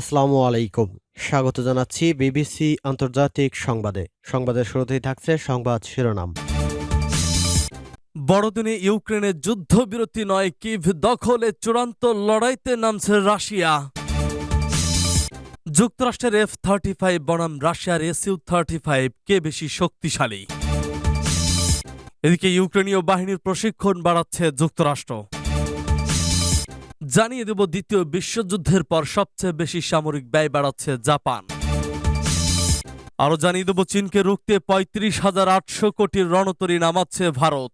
আসসালামু আলাইকুম। স্বাগত জানাচ্ছি বিবিসি আন্তর্জাতিক সংবাদে। সংবাদের শুরুতেই থাকছে সংবাদ শিরোনাম। বড়দিনে ইউক্রেনের যুদ্ধবিরতি নয়, কিভ দখলে চূড়ান্ত লড়াইতে নামছে রাশিয়া। যুক্তরাষ্ট্রের এফ থার্টি ফাইভ বনাম রাশিয়ার এসইউ থার্টি ফাইভ, কে বেশি শক্তিশালী? এদিকে ইউক্রেনীয় বাহিনীর প্রশিক্ষণ বাড়াচ্ছে যুক্তরাষ্ট্র। জানিয়ে দেব দ্বিতীয় বিশ্বযুদ্ধের পর সবচেয়ে বেশি সামরিক ব্যয় বাড়াচ্ছে জাপান। আরও জানিয়ে দেব, চীনকে রুখতে পঁয়ত্রিশ হাজার আটশো কোটির রণতরী নামাচ্ছে ভারত।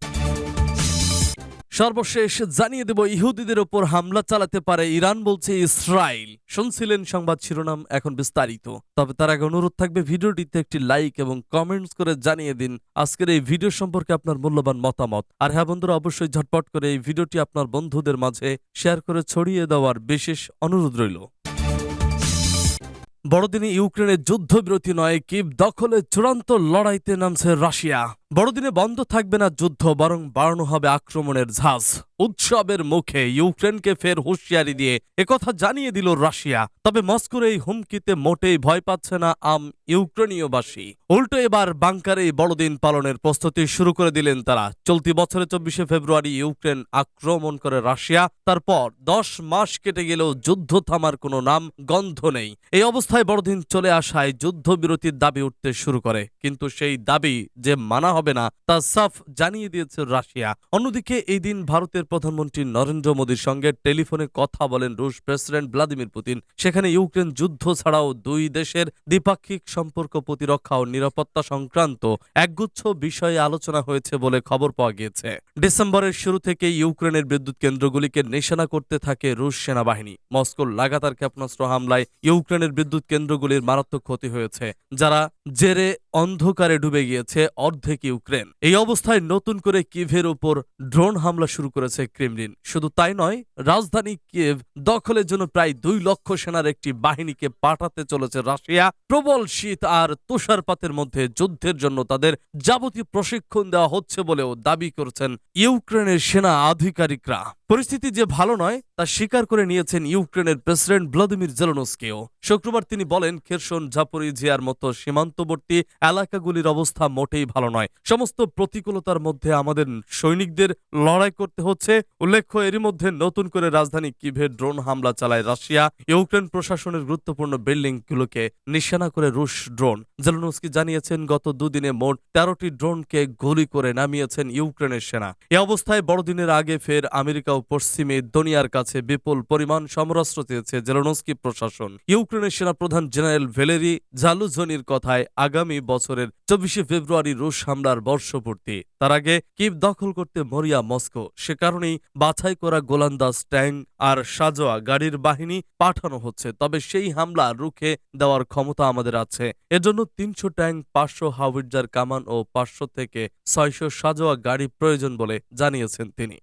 সর্বশেষ জানিয়ে দেব, ইহুদিদের ওপর হামলা চালাতে পারে ইরান বলছে ইসরায়েল। শুনছিলেন সংবাদ শিরোনাম এখন বিস্তারিত। তবে তার আগে অনুরোধ থাকবে, ভিডিওটিতে একটি লাইক এবং কমেন্টস করে জানিয়ে দিন আজকের এই ভিডিও সম্পর্কে আপনার মূল্যবান মতামত। আর হ্যাঁ বন্ধুরা, অবশ্যই ঝটপট করে এই ভিডিওটি আপনার বন্ধুদের মাঝে শেয়ার করে ছড়িয়ে দেওয়ার বিশেষ অনুরোধ রইল। বড়দিনে ইউক্রেনের যুদ্ধবিরতি নয় কিভ দখলে চূড়ান্ত লড়াইতে নামছে রাশিয়া। বড়দিনে বন্ধ থাকবে না যুদ্ধ, বরং বাড়ানো হবে আক্রমণের ঝাঁজ। উৎসবের মুখে ইউক্রেনকে ফের হুঁশিয়ারি দিয়ে একথা জানিয়ে দিল রাশিয়া। তবে মস্কোর এই হুমকিতে মোটেই ভয় পাচ্ছে না আম ইউক্রেনীয়বাসী। উল্টো এবার বাংকারে এই বড়দিন পালনের প্রস্তুতি শুরু করে দিলেন তারা। চলতি বছরের চব্বিশে ফেব্রুয়ারি ইউক্রেন আক্রমণ করে রাশিয়া। তারপর দশ মাস কেটে গেলেও যুদ্ধ থামার কোনো নাম, গন্ধ নেই। এই অবস্থায় বড়দিন চলে আসায় যুদ্ধবিরতির দাবি উঠতে শুরু করে। কিন্তু সেই দাবি যে মানা হবে না, তা সাফ জানিয়ে দিয়েছে রাশিয়া। অন্যদিকে এই দিন ভারতের প্রধানমন্ত্রী নরেন্দ্র মোদীর সঙ্গে টেলিফোনে কথা বলেন রুশ প্রেসিডেন্ট ভ্লাদিমির পুতিন। সেখানে ইউক্রেন যুদ্ধ ছাড়াও দুই দেশের দ্বিপাক্ষিক সম্পর্ক প্রতিরক্ষা ও নিরাপত্তা সংক্রান্ত একগুচ্ছ বিষয়ে আলোচনা হয়েছে বলে খবর পাওয়া গিয়েছে। ডিসেম্বরের শুরু থেকে ইউক্রেনের বিদ্যুৎ কেন্দ্রগুলিকে নিশানা করতে থাকে রুশ সেনাবাহিনী। মস্কোর লাগাতার ক্ষেপণাস্ত্র হামলায় ইউক্রেনের বিদ্যুৎ কেন্দ্রগুলির মারাত্মক ক্ষতি হয়েছে, যারা জেরে অন্ধকারে ডুবে গিয়েছে অর্ধেক ইউক্রেন। এই অবস্থায় নতুন করে কিভের উপর ড্রোন হামলা শুরু করেছে ক্রেমলিন। শুধু তাই নয়, রাজধানী কিয়েভ দখলের জন্য প্রায় দুই লক্ষ সেনার একটি বাহিনীকে পাঠাতে চলেছে রাশিয়া। প্রবল শীত আর তুষারপাতের মধ্যে যুদ্ধের জন্য তাদের যাবতীয় প্রশিক্ষণ দেওয়া হচ্ছে বলেও দাবি করেছেন ইউক্রেনের সেনা আধিকারিকরা। পরিস্থিতি যে ভালো নয়, তা স্বীকার করে নিয়েছেন ইউক্রেনের প্রেসিডেন্ট ভ্লাদিমির জেলনস্কিও। শুক্রবার তিনি বলেন, খেরসন ঝাপরিজিয়ার মতো সীমান্তবর্তী এলাকাগুলির অবস্থা মোটেই ভালো নয়। সমস্ত প্রতিকূলতার মধ্যে আমাদের সৈনিকদের লড়াই করতে হচ্ছে। উল্লেখ্য, এরই মধ্যে নতুন করে রাজধানী কিভে ড্রোন হামলা চালায় রাশিয়া। ইউক্রেন প্রশাসনের গুরুত্বপূর্ণ বিল্ডিংগুলোকে নিশানা করে রুশ ড্রোন। জেলনস্কি জানিয়েছেন, গত দুদিনে মোট তেরোটি ড্রোনকে গুলি করে নামিয়েছেন ইউক্রেনের সেনা। এ অবস্থায় বড়দিনের আগে ফের আমেরিকা ও পশ্চিমে দুনিয়ার কাছে বিপুল পরিমাণ সমরাস্ত্র চেয়েছে জেলনস্কি প্রশাসন। ইউক্রেনের সেনাপ্রধান জেনারেল ভেলেরি জালুজনির কথায় আগামী বছরের চব্বিশে ফেব্রুয়ারি রুশ হামলার বর্ষপূর্তি। তার আগে কিভ দখল করতে মরিয়া মস্কো। সে কারণেই বাছাই করা গোলান্দাজ ট্যাঙ্ক আর সাজোয়া গাড়ির বাহিনী পাঠানো হচ্ছে। তবে সেই হামলা রুখে দেওয়ার ক্ষমতা আমাদের আছে। এজন্য তিনশো ট্যাঙ্ক, পাঁচশো হাউইটজার কামান ও পাঁচশো থেকে ছয়শো সাজোয়া গাড়ি প্রয়োজন বলে জানিয়েছেন তিনি।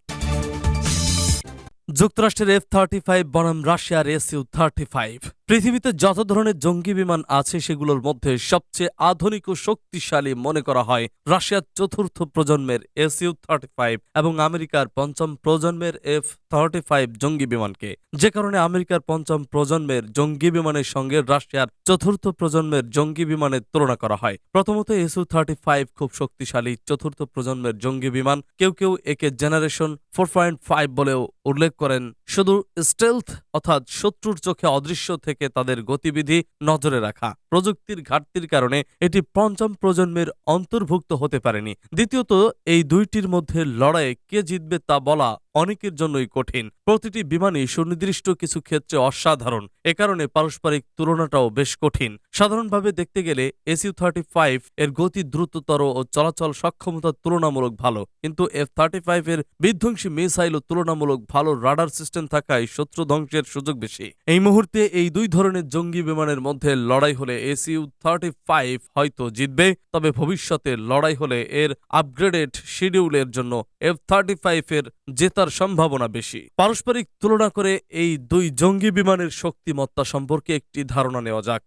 যুক্তরাষ্ট্রের এফ থার্টি ফাইভ বনাম রাশিয়ার এসইউ থার্টি ফাইভ পৃথিবীতে যত ধরনের জঙ্গি বিমান আছে, সেগুলোর মধ্যে সবচেয়ে আধুনিক ও শক্তিশালী মনে করা হয় রাশিয়ার চতুর্থ প্রজন্মের এসইউ থার্টি ফাইভ এবং আমেরিকার পঞ্চম প্রজন্মের এফ থার্টি ফাইভ জঙ্গি বিমানকে। যে কারণে আমেরিকার পঞ্চম প্রজন্মের জঙ্গি বিমানের সঙ্গে রাশিয়ার চতুর্থ প্রজন্মের জঙ্গি বিমানের তুলনা করা হয়। প্রথমত এসইউ থার্টি ফাইভ খুব শক্তিশালী চতুর্থ প্রজন্মের জঙ্গি বিমান। কেউ কেউ একে জেনারেশন ফোর পয়েন্ট ফাইভ বলেও উল্লেখ করেন। শুধু স্টেলথ অর্থাৎ শত্রুর চোখে অদৃশ্য থেকে তাদের গতিবিধি নজরে রাখা। প্রযুক্তির ঘাটতির কারণে এটি পঞ্চম প্রজন্মের অন্তর্ভুক্ত হতে পারেনি। দ্বিতীয়ত, এই দুইটির মধ্যে লড়াইয়ে কে জিতবে তা বলা অনেকের জন্যই কঠিন। প্রতিটি বিমানই সুনির্দিষ্ট কিছু ক্ষেত্রে অসাধারণ। এ কারণে পারস্পরিক তুলনাটাও বেশ কঠিন। সাধারণভাবে দেখতে গেলে এসইউ থার্টি ফাইভ এর গতি দ্রুততর ও চলাচল সক্ষমতা তুলনামূলক ভালো। কিন্তু এফ থার্টি ফাইভ এর বিধ্বংসী মিসাইলও তুলনামূলক ভালো রাডার সিস্টেম থাকায় শত্রু ধ্বংসের সুযোগ বেশি। এই মুহূর্তে এই দুই ধরনের জঙ্গি বিমানের মধ্যে লড়াই হলে এসইউ থার্টি ফাইভ হয়তো জিতবে, তবে ভবিষ্যতে লড়াই হলে এর আপগ্রেডেড শিডিউলের জন্য এফ থার্টি ফাইভ এর জেতার সম্ভাবনা বেশি। পারস্পরিক তুলনা করে এই দুই জঙ্গি বিমানের শক্তিমত্তা সম্পর্কে একটি ধারণা নেওয়া যাক।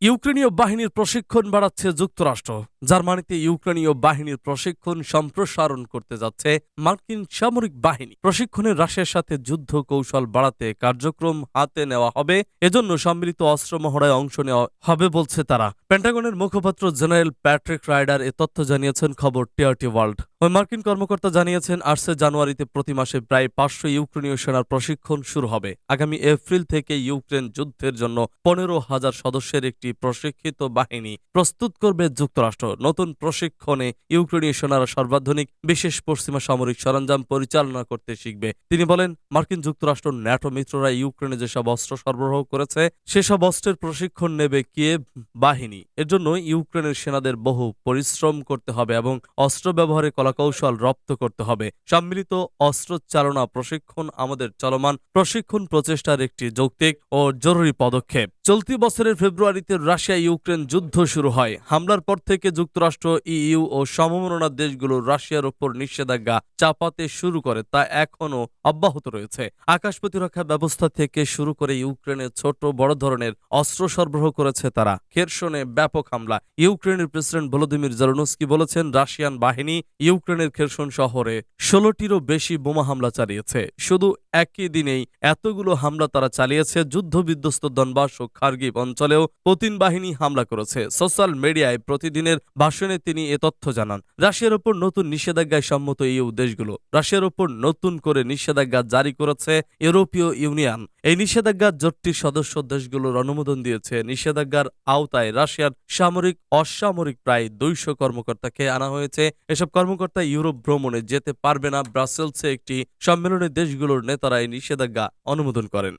ইউক্রেনীয় বাহিনীর প্রশিক্ষণ বাড়াচ্ছে যুক্তরাষ্ট্র। জার্মানিতে ইউক্রেনীয় বাহিনীর প্রশিক্ষণ সম্প্রসারণ করতে যাচ্ছে মার্কিন সামরিক বাহিনী। প্রশিক্ষণের রাশিয়ার সাথে যুদ্ধ কৌশল বাড়াতে কার্যক্রম হাতে নেওয়া হবে। এজন্য সম্মিলিত অস্ত্র মহড়ায় অংশ নেওয়া হবে বলছে তারা। পেন্টাগনের মুখপাত্র জেনারেল প্যাট্রিক রাইডার এ তথ্য জানিয়েছেন খবর টিআরটি ওয়ার্ল্ড। ওই মার্কিন কর্মকর্তা জানিয়েছেন, আটশে জানুয়ারিতে প্রতি মাসে প্রায় পাঁচশো ইউক্রেনীয় সেনার প্রশিক্ষণ শুরু হবে। আগামী এপ্রিল থেকে ইউক্রেন যুদ্ধের জন্য পনেরো হাজার সদস্যের একটি প্রশিক্ষিত বাহিনী প্রস্তুত করবে যুক্তরাষ্ট্র। নতুন প্রশিক্ষণে ইউক্রেনীয় সেনারা সর্বাধুনিক, বিশেষ পশ্চিমা সামরিক সরঞ্জাম পরিচালনা করতে শিখবে। তিনি বলেন, মার্কিন যুক্তরাষ্ট্র ন্যাটো মিত্ররা ইউক্রেনে যেসব অস্ত্র সরবরাহ করেছে, সেসব অস্ত্রের প্রশিক্ষণ নেবে কিয়েভ বাহিনী। এর জন্য ইউক্রেনের সেনাদের বহু পরিশ্রম করতে হবে এবং অস্ত্র ব্যবহারে কলাকৌশল রপ্ত করতে হবে। সম্মিলিত অস্ত্র চালনা প্রশিক্ষণ আমাদের চলমান প্রশিক্ষণ প্রচেষ্টার একটি যৌক্তিক ও জরুরি পদক্ষেপ। চলতি বছরের ফেব্রুয়ারিতে রাশিয়া ইউক্রেন যুদ্ধ শুরু হয়। হামলার পর থেকে যুক্তরাষ্ট্র, ইইউ ও সমমনা দেশগুলো রাশিয়ার ওপর নিষেধাজ্ঞা চাপাতে শুরু করে তা এখনও অব্যাহত রয়েছে। আকাশ প্রতিরক্ষা ব্যবস্থা থেকে শুরু করে ইউক্রেনে ছোট বড় ধরনের অস্ত্র সরবরাহ করেছে তারা। খেরসনে ব্যাপক হামলা। ইউক্রেনের প্রেসিডেন্ট ভলোদিমির জেলনস্কি বলেছেন, রাশিয়ান বাহিনী ইউক্রেনের খেরসন শহরে ষোলোটিরও বেশি বোমা হামলা চালিয়েছে। শুধু একই দিনেই এতগুলো হামলা তারা চালিয়েছে। যুদ্ধবিধ্বস্ত দনবাস ও খার্গিব অঞ্চলেও পুতিন বাহিনী হামলা করেছে। সোশ্যাল মিডিয়ায় প্রতিদিনের ভাষণে তিনি এ তথ্য জানান, রাশিয়ার ওপর নতুন নিষেধাজ্ঞায় সম্মত এই দেশগুলো রাশিয়ার ওপর নতুন করে নিষেধাজ্ঞা জারি করেছে ইউরোপীয় ইউনিয়ন। এই নিষেধাজ্ঞা জোটটির সদস্য দেশগুলোর অনুমোদন দিয়েছে। নিষেধাজ্ঞার আওতায় রাশিয়ার সামরিক, অসামরিক প্রায় দুইশো কর্মকর্তাকে আনা হয়েছে। এসব কর্মকর্তা ইউরোপ ভ্রমণে যেতে পারবে না। ব্রাসেলসে একটি সম্মেলনে দেশগুলোর নেতারা এই নিষেধাজ্ঞা অনুমোদন করেন।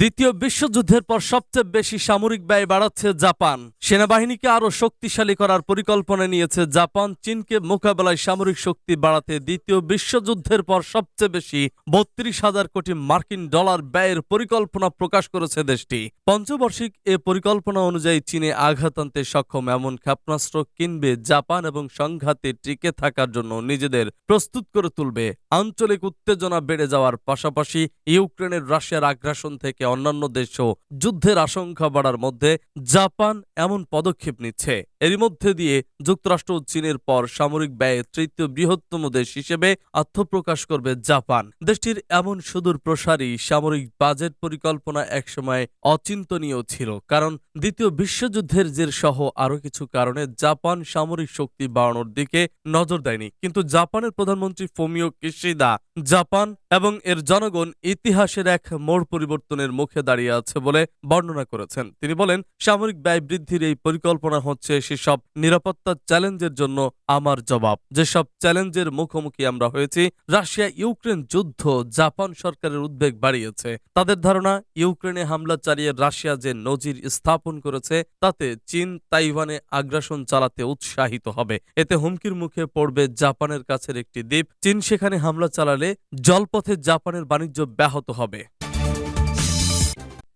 দ্বিতীয় বিশ্বযুদ্ধের পর সবচেয়ে বেশি সামরিক ব্যয় বাড়াচ্ছে জাপান। সেনাবাহিনীকে আরও শক্তিশালী করার পরিকল্পনা নিয়েছে জাপান। চীনকে মোকাবেলায় সামরিক শক্তি বাড়াতে দ্বিতীয় বিশ্বযুদ্ধের পর সবচেয়ে বেশি বত্রিশ হাজার কোটি মার্কিন ডলার ব্যয়ের পরিকল্পনা প্রকাশ করেছে দেশটি। পঞ্চবার্ষিক এ পরিকল্পনা অনুযায়ী চীনে আঘাত আনতে সক্ষম এমন ক্ষেপণাস্ত্র কিনবে জাপান এবং সংঘাতে টিকে থাকার জন্য নিজেদের প্রস্তুত করে তুলবে। আঞ্চলিক উত্তেজনা বেড়ে যাওয়ার পাশাপাশি ইউক্রেনের রাশিয়ার আগ্রাসন থেকে অন্যান্য দেশও যুদ্ধের আশঙ্কা বাড়ার মধ্যে জাপান এমন পদক্ষেপ নিচ্ছে। এরই মধ্যে দিয়ে যুক্তরাষ্ট্র চীনের পর সামরিক ব্যয়ে তৃতীয় বৃহত্তম দেশ হিসেবে আত্মপ্রকাশ করবে জাপান। দেশটির এমন সুদূর প্রসারী সামরিক বাজেট পরিকল্পনা একসময় অচিন্তনীয় ছিল, কারণ দ্বিতীয় বিশ্বযুদ্ধের জের সহ আরও কিছু কারণে জাপান সামরিক শক্তি বাড়ানোর দিকে নজর দেয়নি। কিন্তু জাপানের প্রধানমন্ত্রী ফোমিও কিশিদা জাপান এবং এর জনগণ ইতিহাসের এক মোড় পরিবর্তনের মুখে দাঁড়িয়ে আছে বলে বর্ণনা করেছেন। তিনি বলেন, সামরিক ব্যয় বৃদ্ধির এই পরিকল্পনা হচ্ছে সেসব নিরাপত্তা চ্যালেঞ্জের জন্য আমার জবাব। যেসব চ্যালেঞ্জের মুখোমুখি আমরা হয়েছি রাশিয়া ইউক্রেন যুদ্ধ জাপান সরকারের উদ্বেগ বাড়িয়েছে। তাদের ধারণা, ইউক্রেনে হামলা চালিয়ে রাশিয়া যে নজির স্থাপন করেছে, তাতে চীন তাইওয়ানে আগ্রাসন চালাতে উৎসাহিত হবে। এতে হুমকির মুখে পড়বে জাপানের কাছের একটি দ্বীপ। চীন সেখানে হামলা চালালে জলপথে জাপানের বাণিজ্য ব্যাহত হবে।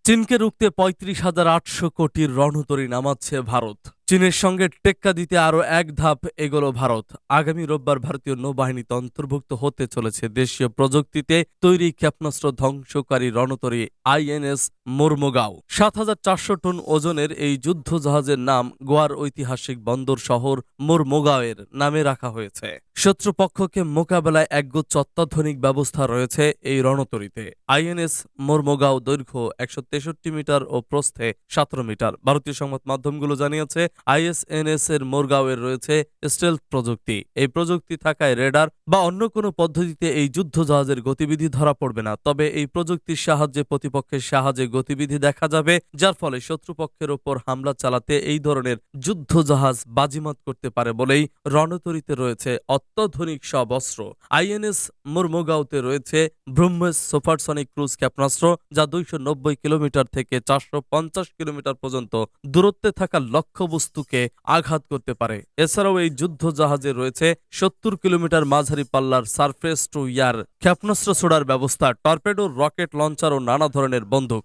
চীনকে রুখতে পঁয়ত্রিশ হাজার আটশো কোটির রণতরী নামাচ্ছে ভারত। চীনের সঙ্গে টেক্কা দিতে আরও এক ধাপ এগোল ভারত। আগামী রোববার ভারতীয় নৌবাহিনীতে অন্তর্ভুক্ত হতে চলেছে দেশীয় প্রযুক্তিতে তৈরি ক্ষেপণাস্ত্র ধ্বংসকারী রণতরী আইএনএস মুরমুগাঁও। সাত হাজার চারশো টন ওজনের এই যুদ্ধ জাহাজের নাম গোয়ার ঐতিহাসিক বন্দর শহর মুরমুগাঁওয়ের নামে রাখা হয়েছে। শত্রুপক্ষকে মোকাবেলায় একগুচ্ছ অত্যাধুনিক ব্যবস্থা রয়েছে এই রণতরীতে। আইএনএস মুরমুগাঁও দৈর্ঘ্য একশো তেষট্টি মিটার ও প্রস্থে সতেরো মিটার। ভারতীয় সংবাদ মাধ্যমগুলো জানিয়েছে আইএসএনএস এর মোরগাঁওয়ের রয়েছে স্টেলথ প্রযুক্তি। এই প্রযুক্তি থাকায় রেডার বা অন্য কোনো পদ্ধতিতে এই যুদ্ধ জাহাজের গতিবিধি ধরা পড়বে না। তবে এই প্রযুক্তির সাহায্যে প্রতিপক্ষের সাহায্যে গতিবিধি দেখা যাবে, যার ফলে শত্রুপক্ষের ওপর হামলা চালাতে এই ধরনের যুদ্ধ জাহাজ বাজিমাত করতে পারে বলেই রণতরীতে রয়েছে অত্যাধুনিক সব অস্ত্র। আইএনএস মুরমুগাঁওতে রয়েছে ব্রহ্মস সুপারসনিক ক্রুজ ক্ষেপণাস্ত্র, যা দুইশো নব্বই কিলোমিটার থেকে চারশো পঞ্চাশ কিলোমিটার পর্যন্ত দূরত্বে থাকা লক্ষ্যবস্তুকে আঘাত করতে পারে। এছাড়াও এই যুদ্ধ জাহাজে রয়েছে সত্তর কিলোমিটার মাঝারি পাল্লার সারফেস টু ইয়ার। ক্ষেপণাস্ত্র ছোড়ার ব্যবস্থা, টর্পেডো, রকেট লঞ্চার ও নানা ধরনের বন্দুক।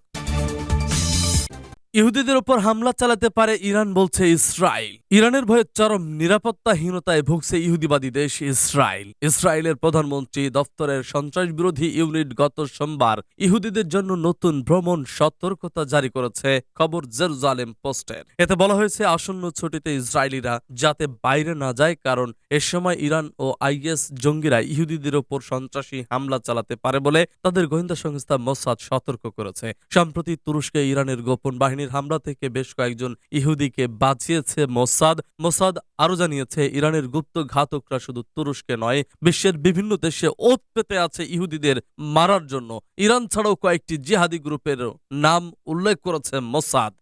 ইহুদিদের উপর হামলা চালাতে পারে ইরান বলছে ইসরায়েল। ইরানের ভয়ে চরম নিরাপত্তাহীনতায় ভুগছে ইহুদিবাদী দেশ ইসরায়েল। ইসরায়েলের প্রধানমন্ত্রী দফতরের সন্ত্রাস বিরোধী ইউনিট গত সোমবার ইহুদিদের জন্য নতুন ভ্রমণ সতর্কতা জারি করেছে খবর জেরুজালেম পোস্টের। এতে বলা হয়েছে, আসন্ন ছুটিতে ইসরায়েলিরা যাতে বাইরে না যায় কারণ এ সময় ইরান ও আইএস জঙ্গিরা ইহুদিদের ওপর সন্ত্রাসী হামলা চালাতে পারে বলে তাদের গোয়েন্দা সংস্থা মোসাদ সতর্ক করেছে। সম্প্রতি তুরস্কে ইরানের গোপন বাহিনীর হামলা থেকে বেশ কয়েকজন ইহুদিকে বাঁচিয়েছে মোসাদ। মোসাদ আরও জানিয়েছে, ইরানের গুপ্ত ঘাতকরা শুধু তুরস্কে নয়, বিশ্বের বিভিন্ন দেশে ওত পেতে আছে ইহুদিদের মারার জন্য। ইরান ছাড়াও কয়েকটি জিহাদি গ্রুপের নাম উল্লেখ করেছে মোসাদ।